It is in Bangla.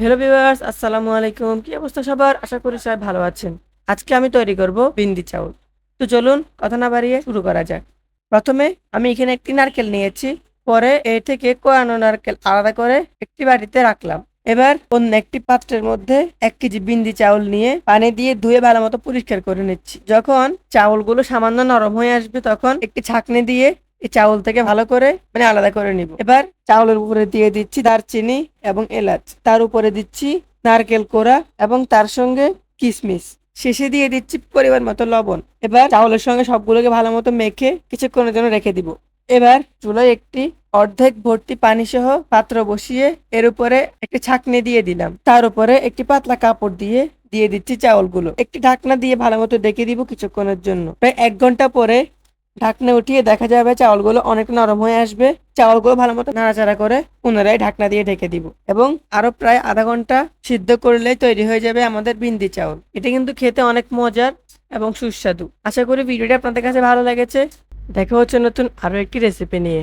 হ্যালো ভিউয়ার্স আসসালামু আলাইকুম। কি অবস্থা সবার? আশা করি সবাই ভালো আছেন। আজকে আমি তৈরি করব বিন্দি চাউল। তো চলুন কথা না বাড়িয়ে শুরু করা যাক। প্রথমে আমি এখানে একটি নারকেল নিয়েছি। পরে এ থেকে কোয়ানো নারকেল আলাদা করে একটি বাড়িতে রাখলাম। এবার অন্য একটি পাত্রের মধ্যে এক কেজি বিন্দি চাউল নিয়ে পানি দিয়ে ধুয়ে ভালো মতো পরিষ্কার করে নিচ্ছি। যখন চাউলগুলো সামান্য নরম হয়ে আসবে, তখন একটি ছাকনি দিয়ে এই চাউল থেকে ভালো করে মানে আলাদা করে নিব। এবার চাউলের উপরে দিয়ে দিচ্ছি দারচিনি এবং এলাচ। তার উপরে দিচ্ছি নারকেল কোড়া এবং তার সঙ্গে কিশমিশ শেষে দিয়ে দিচ্ছি পরিমাণ মতো লবণ। এবার চাউলের সঙ্গে সবগুলোকে ভালো মতো মেখে কিছুক্ষণের জন্য রেখে দিব। এবার চুলায় একটি অর্ধেক ভর্তি পানি সহ পাত্র বসিয়ে এর উপরে একটি ছাকনি দিয়ে দিলাম। তার উপরে একটি পাতলা কাপড় দিয়ে দিয়ে দিচ্ছি চাউলগুলো। একটি ঢাকনা দিয়ে ভালো মতো ডেকে দিব কিছুক্ষণের জন্য। প্রায় এক ঘণ্টা পরে ঢাকনা উঠিয়ে দেখা যাবে চাউলগুলো অনেক নরম হয়ে আসবে। চাউলগুলো ভালো মতো নাড়াচাড়া করে পুনরায় ঢাকনা দিয়ে ঢেকে দিব এবং আরও প্রায় আধা ঘণ্টা সিদ্ধ করলে তৈরি হয়ে যাবে আমাদের বিন্দি চাউল। এটা কিন্তু খেতে অনেক মজার এবং সুস্বাদু। আশা করি ভিডিওটা আপনাদের কাছে ভালো লেগেছে। দেখা হচ্ছে নতুন আরও একটি রেসিপি নিয়ে।